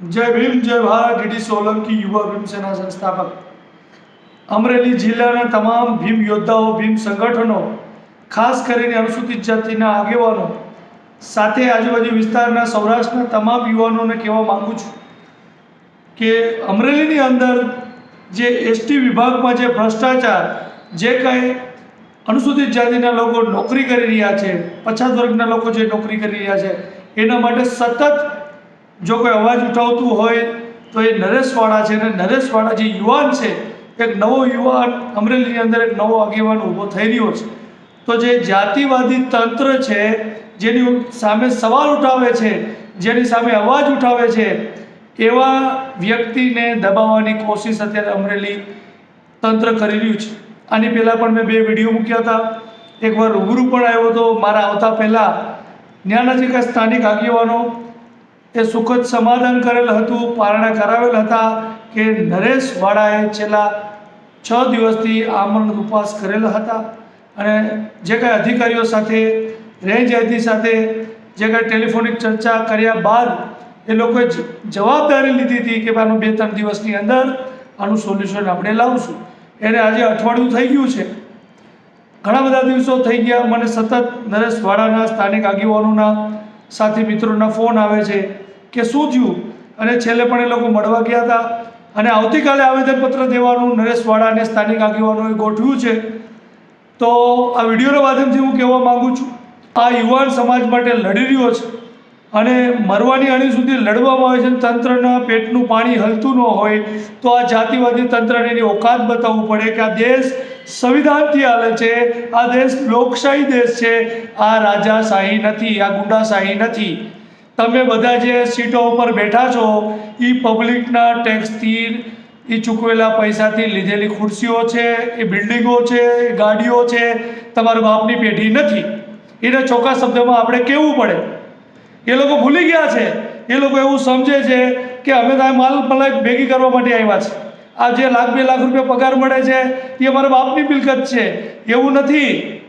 જય ભીમ, જય ભારત. ડીડી સોલંકી યુવા ભીમ સેના સંસ્થાપક. અમરેલી જિલ્લાના તમામ ભીમ યોદ્ધાઓ, ભીમ સંગઠનો, ખાસ કરીને અનુસૂચિત જાતિના આગેવાનો સાથે આજુબાજુ વિસ્તારના સૌરાષ્ટ્રના તમામ યુવાનોને કહેવા માગું છું કે અમરેલીની અંદર જે એસટી વિભાગમાં જે ભ્રષ્ટાચાર, જે કંઈ અનુસૂચિત જાતિના લોકો નોકરી કરી રહ્યા છે, પછાત વર્ગના લોકો જે નોકરી કરી રહ્યા છે, એના માટે સતત જો કોઈ અવાજ ઉઠાવતું હોય તો એ નરેશવાળા છે અને નરેશવાળા જે યુવાન છે, એક નવો યુવાન અમરેલીની અંદર એક નવો આગેવાન ઊભો થઈ રહ્યો છે. તો જે જાતિવાદી તંત્ર છે, જેની સામે સવાલ ઉઠાવે છે, જેની સામે અવાજ ઉઠાવે છે, એવા વ્યક્તિને દબાવવાની કોશિશ અત્યારે અમરેલી તંત્ર કરી રહ્યું છે. આની પહેલાં પણ મેં બે વીડિયો મૂક્યા હતા. એકવાર રૂબરૂ પણ આવ્યો હતો. મારા આવતા પહેલાં ત્યાંના જે કાંઈ સ્થાનિક આગેવાનો એ સુખદ સમાધાન કરેલ હતું. પારણા કરાવેલ હતા કે નરેશ વાળાએ છેલ્લા છ દિવસથી આમરણ ઉપવાસ કરેલા હતા અને જે કાંઈ અધિકારીઓ સાથે, રેન્જ આઈજી સાથે જે કાંઈ ટેલિફોનિક ચર્ચા કર્યા બાદ એ લોકોએ જવાબદારી લીધી હતી કે આનું બે ત્રણ દિવસની અંદર આનું સોલ્યુશન આપણે લાવશું. એને આજે અઠવાડિયું થઈ ગયું છે. ઘણા બધા દિવસો થઈ ગયા. મને સતત નરેશ વાડાના સ્થાનિક આગેવાનોના સાથી મિત્રોના ફોન આવે છે કે શું થયું? અને છેલ્લે પણ એ લોકો મળવા ગયા હતા. અને આવતીકાલે આવેદનપત્ર દેવાનું નરેશવાડાને સ્થાનિક આગેવાનોએ ગોઠવ્યું છે. તો આ વિડીયોના માધ્યમથી હું કહેવા માગું છું, આ યુવાન સમાજ માટે લડી રહ્યો છે. અને મરવાની અણી સુધી લડવામાં આવે છે તંત્રના પેટનું પાણી હલતું ન હોય, તો આ જાતિવાદી તંત્રને એની ઓકાત બતાવવું પડે કે આ દેશ સંવિધાનથી હાલે છે, આ દેશ લોકશાહી દેશ છે, આ રાજાશાહી નથી, આ ગુંડાશાહી નથી. તમે બધા જે સીટો ઉપર બેઠા છો એ પબ્લિકના ટેક્સથી એ ચૂકવેલા પૈસાથી લીધેલી ખુરશીઓ છે, એ બિલ્ડિંગો છે ગાડીઓ છે, તમારા બાપની પેઢી નથી. એને ચોખ્ખા શબ્દમાં આપણે કહેવું પડે. એ લોકો ભૂલી ગયા છે. એ લોકો એવું સમજે છે કે અમે તો માલ મલાઈ ભેગી કરવા માટે આવ્યા છે. આ જે લાખ બે લાખ રૂપિયા પગાર મળે છે, એ અમારા બાપની મિલકત છે. એવું નથી.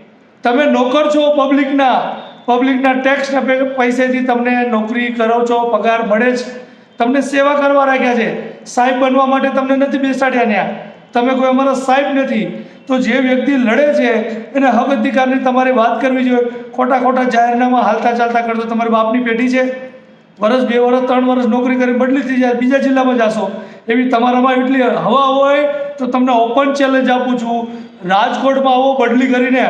તમે નોકર છો પબ્લિકના. પબ્લિકના ટેક્સના પૈસેથી તમને નોકરી કરો છો, પગાર મળે છે તમને સેવા કરવા રાખ્યા છે. સાહેબ બનવા માટે તમને નથી બેસાડ્યા ત્યાં તમે કોઈ અમારા સાહેબ નથી, તો જે વ્યક્તિ લડે છે, એને હક અધિકારની તમારે વાત કરવી જોઈએ. ખોટા ખોટા જાહેરનામા હાલતા ચાલતા કરતો તમારી બાપની પેઢી છે. વર્ષ બે વર્ષ ત્રણ વર્ષ નોકરી કરી બદલી થઈ જાય, બીજા જિલ્લામાં જાશો. એવી તમારામાં એટલી હવા હોય, તો તમને ઓપન ચેલેન્જ આપું છું. રાજકોટમાં આવો, બદલી કરીને.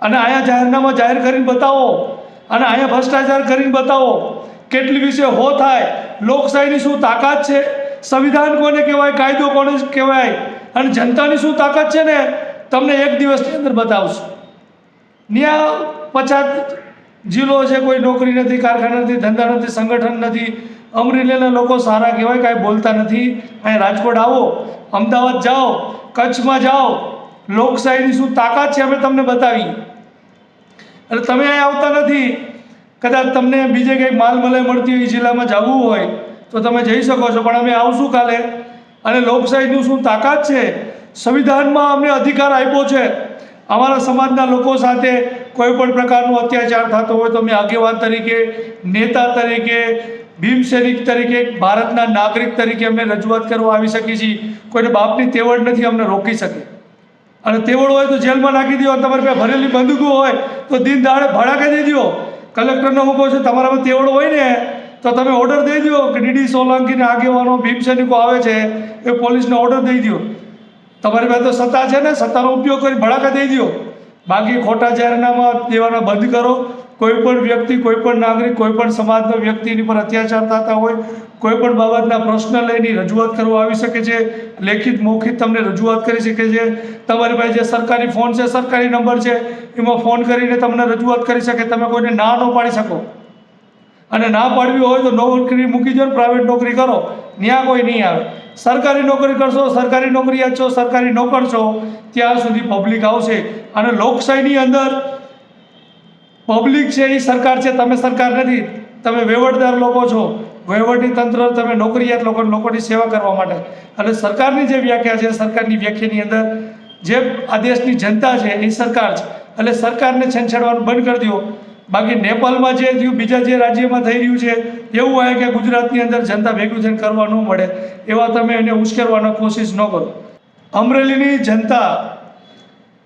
અને અહીંયા જાહેરનામા જાહેર કરીને બતાવો. અને અહીંયા ભ્રષ્ટાચાર કરીને બતાવો. કેટલી વિશે હો થાય. લોકશાહીની શું તાકાત છે? સંવિધાન કોને કહેવાય, કાયદો કોને કહેવાય અને જનતાની શું તાકાત છે ને, તમને એક દિવસની અંદર બતાવશું. ત્યાં પછાત જિલ્લો છે, કોઈ નોકરી નથી, કારખાના નથી, ધંધા નથી, સંગઠન નથી, અમરેલીના લોકો સારા કહેવાય, કાંઈ બોલતા નથી. અહીં રાજકોટ આવો, અમદાવાદ જાઓ, કચ્છમાં જાઓ, લોકશાહીની શું તાકાત છે અમે તમને બતાવી અને તમે અહીં આવતા નથી. કદાચ તમને બીજે કંઈક માલ મલાઈ મળતી હોય જિલ્લામાં જવું હોય તો તમે જઈ શકો છો, પણ અમે આવશું કાલે. અને લોકશાહીનું શું તાકાત છે? સંવિધાનમાં અમને અધિકાર આપ્યો છે. અમારા સમાજના લોકો સાથે કોઈ પણ પ્રકારનો અત્યાચાર થતો હોય તો અમે આગેવાન તરીકે, નેતા તરીકે, ભીમ સૈનિક તરીકે, ભારતના નાગરિક તરીકે અમે રજૂઆત કરવા આવી શકીએ છીએ. કોઈને બાપની તેવડ નથી અમને રોકી શકે અને તેવડ હોય તો જેલમાં નાખી દો તમારી પાસે ભરેલી બંદૂકો હોય તો દિન દાડે ભડાકે દઈ દો. કલેક્ટરનો હું કહું છું, તમારામાં તેવડ હોય ને તો તમે ઓર્ડર દઈ દો કે ડીડી સોલંકીને આગેવાનો, ભીમ સૈનિકો આવે છે, એ પોલીસને ઓર્ડર દઈ દો તમારી પાસે તો સત્તા છે ને, સત્તાનો ઉપયોગ કરી ભડાકા દઈ દો બાકી ખોટા જાહેરનામા દેવાના બંધ કરો. કોઈ પણ વ્યક્તિ, કોઈ પણ નાગરિક, કોઈ પણ સમાજનો વ્યક્તિની પર અત્યાચાર થતા હોય, કોઈ પણ બાબતના પ્રશ્ન લઈને રજૂઆત કરવા આવી શકે છે, લેખિત મૌખિત તમને રજૂઆત કરી શકે છે. તમારી પાસે જે સરકારી ફોન છે, સરકારી નંબર છે, એમાં ફોન કરીને તમને રજૂઆત કરી શકે. તમે કોઈને ના ન પાડી શકો. અને ના પાડવી હોય તો નોકરી મૂકી દો ને પ્રાઇવેટ નોકરી કરો. ત્યાં કોઈ નહીં આવે. સરકારી નોકરી કરશો, સરકારી નોકરી છો સરકારી નોકર છો, ત્યાં સુધી પબ્લિક આવશે. અને લોકશાહીની અંદર પબ્લિક છે એ સરકાર છે, તમે સરકાર નથી. તમે વહીવટદાર લોકો છો. વહીવટી તંત્ર, તમે નોકરિયાત લોકો લોકોની સેવા કરવા માટે. અને સરકારની જે વ્યાખ્યા છે, સરકારની વ્યાખ્યાની અંદર જે આ દેશની જનતા છે, એ સરકાર છે. એટલે સરકારને છંછેડવાનું બંધ કરી દો બાકી નેપાલમાં જે થયું, બીજા જે રાજ્યમાં થઈ રહ્યું છે, એવું હોય કે ગુજરાતની અંદર જનતા ભેગું થઈને કરવા ન મળે, એવા તમે એને ઉશ્કેરવાનો કોશિશ ન કરો. અમરેલીની જનતા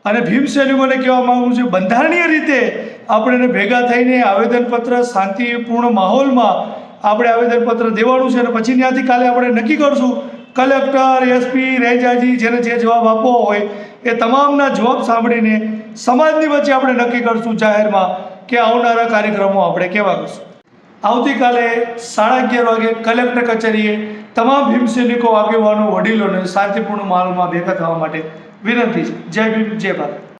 અને ભીમસેનિકોને કહેવા માગું છું, બંધારણીય રીતે આપણે એને ભેગા થઈને આવેદનપત્ર, શાંતિપૂર્ણ માહોલમાં આપણે આવેદનપત્ર દેવાનું છે અને પછી ત્યાંથી કાલે આપણે નક્કી કરશું, કલેક્ટર એસપી રેજાજી જેને જે જવાબ આપવો હોય, એ તમામના જવાબ સાંભળીને સમાજની વચ્ચે આપણે નક્કી કરશું જાહેરમાં કે આવનારા કાર્યક્રમો આપણે કેવા કરશું? આવતીકાલે સાડા અગિયાર વાગે કલેક્ટર કચેરીએ તમામ ભીમસૈનિકો, આગેવાનો, વડીલોને શાંતિપૂર્ણ માહોલમાં ભેગા થવા માટે વિનંતી છે. જય ભીમ, જય ભારત.